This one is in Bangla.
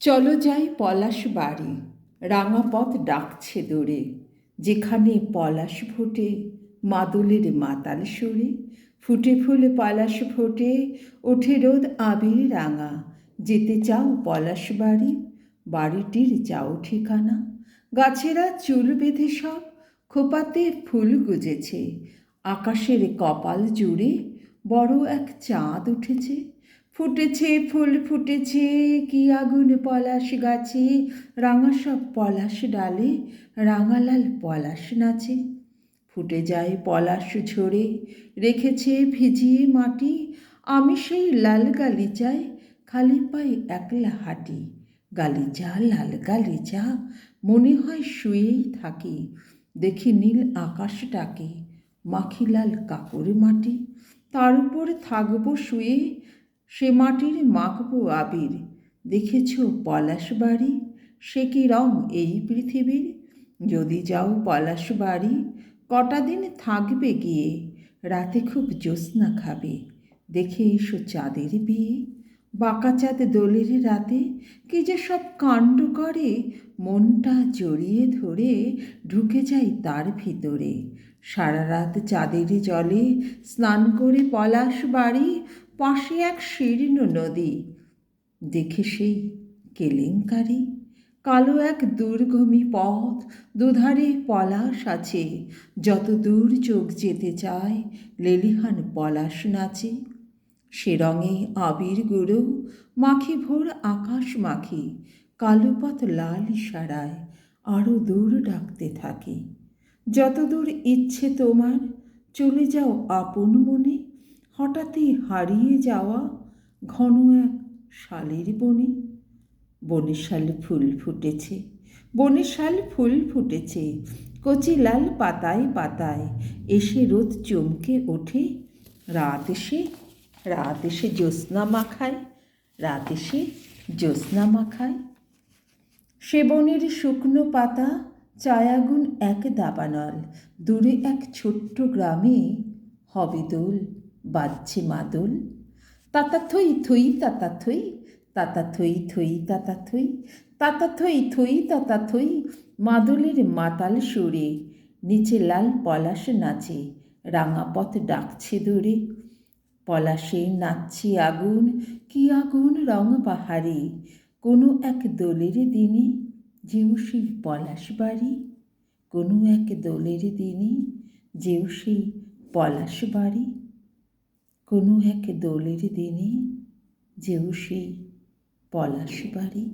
চলো যাই পলাশ বাড়ি। রাঙা পথ ডাকছে দৌড়ে যেখানে পলাশ ফোটে, মাদুলের মাতাল সুরে। ফুটে ফুলে পলাশ ফোটে, ওঠে রোদ আবির রাঙা। যেতে চাও পলাশ বাড়ি, বাড়িটির চাও ঠিকানা। গাছেরা চুল বেঁধে সব, খোপাতে ফুল গুজেছে। আকাশের কপাল জুড়ে বড় এক চাঁদ উঠেছে। ফুটেছে, ফুল ফুটেছে, কি আগুন পলাশ গাছে। রাঙা সব পলাশ ডালে রাঙালাল পলাশ নাচে। ফুটে যায় পলাশ ঝরে, রেখেছে ভিজিয়ে মাটি। আমি সেই লাল গালিচায়, খালি পাই একলা হাঁটি। গালিচা, লাল গালিচা, মনে হয় শুয়েই থাকি। দেখি নীল আকাশটাকে মাখি লাল কাপড়ে মাটি। তার উপর থাকব শুয়ে সে মাটির মাখবো আবির, দেখেছ পলাশ বাড়ি? সে কি রং এই পৃথিবীর? যদি যাও পলাশ বাড়ি, কটা দিন থাকবে গিয়ে? রাতে খুব জ্যোৎস্না খাবে, দেখে এসো চাঁদের বিয়ে। বাঁকা চাঁদ দোলের রাতে কি যে সব কাণ্ড করে, মনটা জড়িয়ে ধরে ঢুকে যাই তার ভিতরে। সারা রাত চাঁদের জলে স্নান করে পলাশ বাড়ি, পাশে এক শীর্ণ নদী। দেখে সেই কেলেঙ্কারি। কালো এক দুর্গমী পথ, দুধারে পলাশ আছে। যত দূর চোখ যেতে চায়, লেলিহান পলাশ নাচে। সে রঙে আবির গুঁড়ো মাখি ভোর আকাশ মাখি কালো পথ লাল সারায় আরও দূর ডাকতে থাকি। যত দূর ইচ্ছে তোমার, চলে যাও আপন মনে, হঠাৎই হারিয়ে যাওয়া ঘন এক শালের বনে। বনের শাল ফুল ফুটেছে বনের শাল ফুল ফুটেছে, কচি লাল পাতায় পাতায়, এসে রোদ চমকে ওঠে, রাত এসে রাত এসে জ্যোৎস্না মাখায়, রাত এসে জ্যোৎস্না মাখায়। সেবনের শুকনো পাতা চায়াগুন এক দাবানল, দূরে এক ছোট্ট গ্রামে হবে দোল, বাজছে মাদল। তাতা থই থই তাতা থই তাতা থই থই তাতা থই তাতা থই থই তাতা থই মাদলের মাতাল সুরে, নিচে লাল পলাশ নাচে, রাঙা পথ ডাকছে দূরে। পলাশে নাচছে আগুন, কি আগুন রং পাহাড়ে কোনো এক দোলের দিনে যেও সেই পলাশ বাড়ি। কোনো এক দোলের দিনে যেও সেই পলাশ বাড়ি। কোনো এক দোলের দিনে যেও সেই পলাশ বাড়ি।